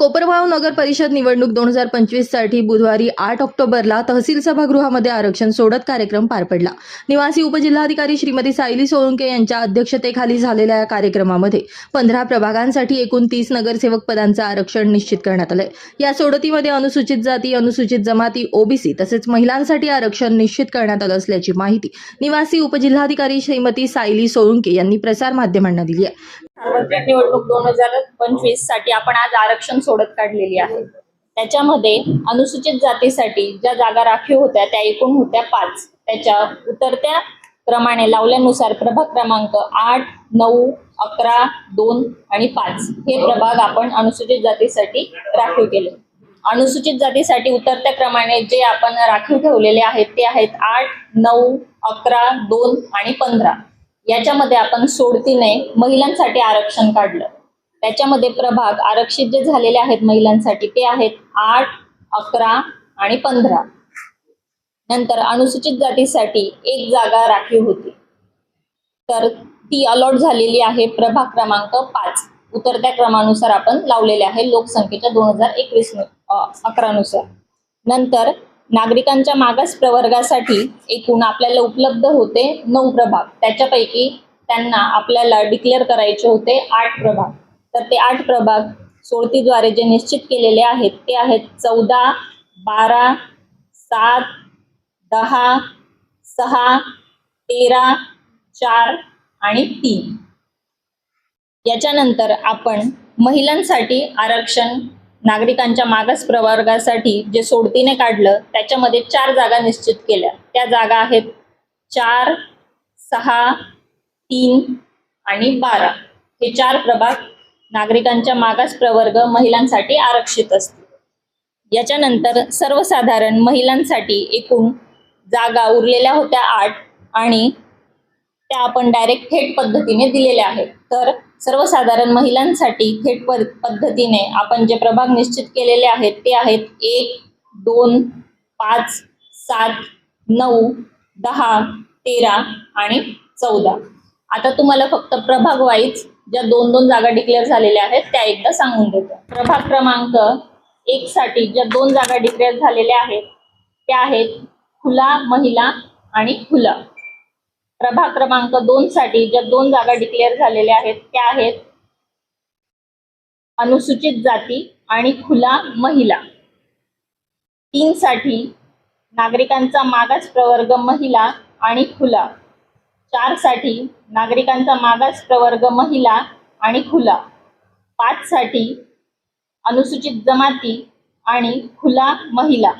कोपरगाव नगर परिषद निवडणूक दोन हजार पंचवीससाठी बुधवारी आठ ऑक्टोबरला तहसील सभागृहामध्ये आरक्षण सोडत कार्यक्रम पार पडला. निवासी उपजिल्हाधिकारी श्रीमती सायली सोळंके यांच्या अध्यक्षतेखाली झालेल्या या कार्यक्रमामध्ये पंधरा प्रभागांसाठी एकूण तीस नगरसेवक पदांचं आरक्षण निश्चित करण्यात आलंय. या सोडतीमध्ये अनुसूचित जाती अनुसूचित जमाती ओबीसी तसेच महिलांसाठी आरक्षण निश्चित करण्यात आलं असल्याची माहिती निवासी उपजिल्हाधिकारी श्रीमती सायली सोळंके यांनी प्रसारमाध्यमांना दिली आहे. सार्वत्रिक निवडणूक दोन हजार पंचवीससाठी आपण आज आरक्षण सोडत काढलेली आहे. त्याच्यामध्ये अनुसूचित जातीसाठी ज्या जागा राखीव होत्या त्या एकूण होत्या पाच. त्याच्या उतरत्या क्रमाने लावल्यानुसार प्रभाग क्रमांक आठ नऊ अकरा दोन आणि पाच हे प्रभाग आपण अनुसूचित जातीसाठी राखीव केले. अनुसूचित जातीसाठी उतरत्या क्रमाने जे आपण राखीव ठेवलेले आहेत ते आहेत आठ नऊ अकरा दोन आणि पंधरा. याच्यामध्ये आपण सोडतीने महिलांसाठी आरक्षण काढलं. त्याच्यामध्ये प्रभाग आरक्षित जे झालेले आहेत महिलांसाठी ते आहेत आठ अकरा आणि पंधरा. नंतर अनुसूचित जातीसाठी एक जागा राखीव होती. तर ती अलॉट झालेली आहे प्रभाग क्रमांक पाच. उतरत्या क्रमानुसार आपण लावलेले आहे लोकसंख्येच्या दोन हजार एकवीस अकरानुसार नंतर नागरिकांच्या मागास प्रवर्गासाठी एकूण आपल्याला उपलब्ध होते नऊ प्रभाग. त्याच्यापैकी त्यांना आपल्याला डिक्लेअर करायचे होते आठ प्रभाग. तर ते आठ प्रभाग सोडतीद्वारे जे निश्चित केलेले आहेत ते आहेत चौदा बारा सात दहा सहा तेरा चार आणि तीन. याच्यानंतर आपण महिलांसाठी आरक्षण नागरिकांच्या मागास प्रवर्गासाठी जे सोडतीने काढलं त्याच्यामध्ये चार जागा निश्चित केल्या. त्या जागा आहेत चार सहा तीन आणि बारा. हे चार प्रभाग नागरिकांच्या मागास प्रवर्ग महिलांसाठी आरक्षित असतील. याच्यानंतर सर्वसाधारण महिलांसाठी एकूण जागा उरलेल्या होत्या आठ आणि त्या आपण डायरेक्ट थेट पद्धतीने दिलेल्या आहेत. तर सर्वसाधारण महिलांसाठी थेट पद्धतीने आपण जे प्रभाग निश्चित केलेले आहेत ते आहेत एक दोन पाच सात नऊ दहा तेरा आणि चौदा. आता तुम्हाला फक्त प्रभाग वाईज ज्या दोन दोन जागा डिक्लेअर झालेल्या आहेत त्या एकदा सांगून देतो. प्रभाग क्रमांक एक साठी ज्या दोन जागा डिक्लेअर झालेल्या आहेत त्या आहेत खुला महिला आणि खुला. प्रभाग क्रमांक दोन साठी ज्या दोन जागा डिक्लेअर झालेल्या आहेत त्या आहेत अनुसूचित जाती आणि खुला महिला. तीन साठी नागरिकांचा मागास प्रवर्ग महिला आणि खुला. चारसाठी नागरिकांचा मागास प्रवर्ग महिला आणि खुला. पाच साठी अनुसूचित जमाती आणि खुला महिला.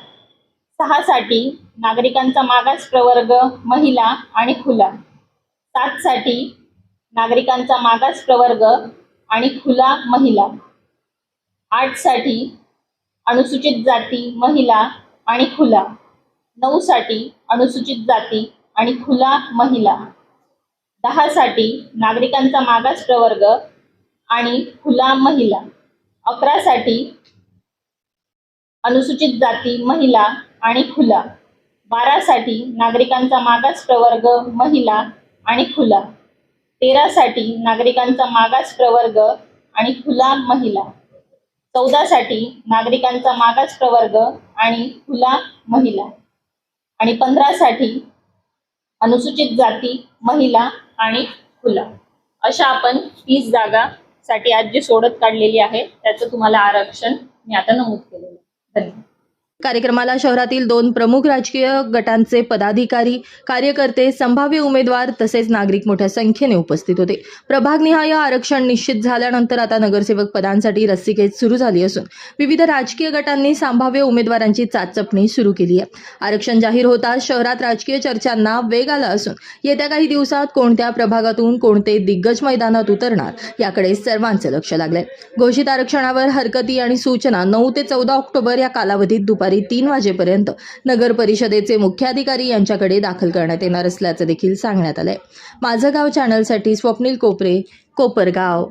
सहा साठी नागरिकांचा मागास प्रवर्ग महिला आणि खुला. सात साठी नागरिकांचा मागास प्रवर्ग आणि खुला महिला. आठसाठी अनुसूचित जाती महिला आणि खुला. नऊ साठी अनुसूचित जाती आणि खुला महिला. दहा साठी नागरिकांचा मागास प्रवर्ग आणि खुला महिला. अकरा साठी अनुसूचित जाती महिला आणि खुला. बारासाठी नागरिकांचा मागास प्रवर्ग महिला आणि खुला. तेरासाठी नागरिकांचा मागास प्रवर्ग आणि खुला महिला. चौदासाठी नागरिकांचा मागास प्रवर्ग आणि खुला महिला. आणि पंधरासाठी अनुसूचित जाती महिला आणि खुला. अशा आपण तीस जागा साठी आज जी सोडत काढलेली आहे. त्याचं तुम्हाला आरक्षण मी आता नमूद केलेलं आहे. धन्यवाद. कार्यक्रमाला शहरातील दोन प्रमुख राजकीय गटांचे पदाधिकारी कार्यकर्ते संभाव्य उमेदवार तसेच नागरिक मोठ्या संख्येने उपस्थित होते. प्रभागनिहाय आरक्षण निश्चित झाल्यानंतर आता नगरसेवक पदांसाठी रस्सीखेच सुरू झाली असून विविध राजकीय गटांनी संभाव्य उमेदवारांची चाचपणी सुरू केली आहे. आरक्षण जाहीर होताच शहरात राजकीय चर्चांना वेग आला असून येत्या काही दिवसात कोणत्या प्रभागातून कोणते दिग्गज मैदानात उतरणार याकडे सर्वांचे लक्ष लागले घोषित आरक्षणावर हरकती आणि सूचना नऊ ते चौदा ऑक्टोबर या कालावधीत दुपारी दुपारी तीन वाजेपर्यंत नगर परिषदेचे मुख्याधिकारी यांच्याकडे दाखल करण्यात येणार असल्याचं देखील सांगण्यात आलंय. माझं गाव चॅनलसाठी स्वप्नील कोपरे कोपरगाव.